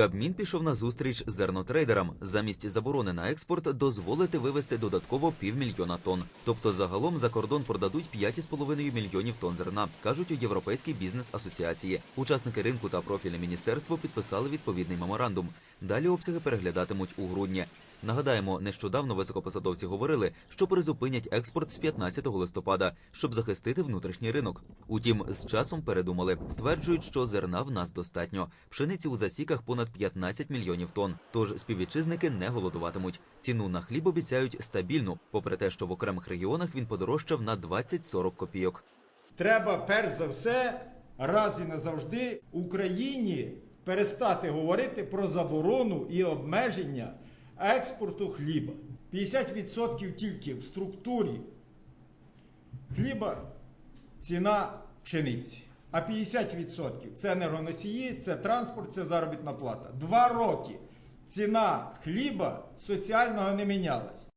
Кабмін пішов на зустріч зернотрейдерам. Замість заборони на експорт дозволити вивезти додатково півмільйона тонн. Тобто загалом за кордон продадуть 5,5 мільйонів тонн зерна, кажуть у Європейській бізнес-асоціації. Учасники ринку та профільне міністерство підписали відповідний меморандум. Далі обсяги переглядатимуть у грудні. Нагадаємо, нещодавно високопосадовці говорили, що призупинять експорт з 15 листопада, щоб захистити внутрішній ринок. Утім, з часом передумали. Стверджують, що зерна в нас достатньо. Пшениці у засіках понад 15 мільйонів тонн. Тож співвітчизники не голодуватимуть. Ціну на хліб обіцяють стабільну, попри те, що в окремих регіонах він подорожчав на 20-40 копійок. Треба перш за все раз і назавжди Україні перестати говорити про заборону і обмеження експорту хліба. 50% тільки в структурі хліба ціна пшениці. А 50% це енергоносії, це транспорт, це заробітна плата. Два роки ціна хліба соціального не мінялась.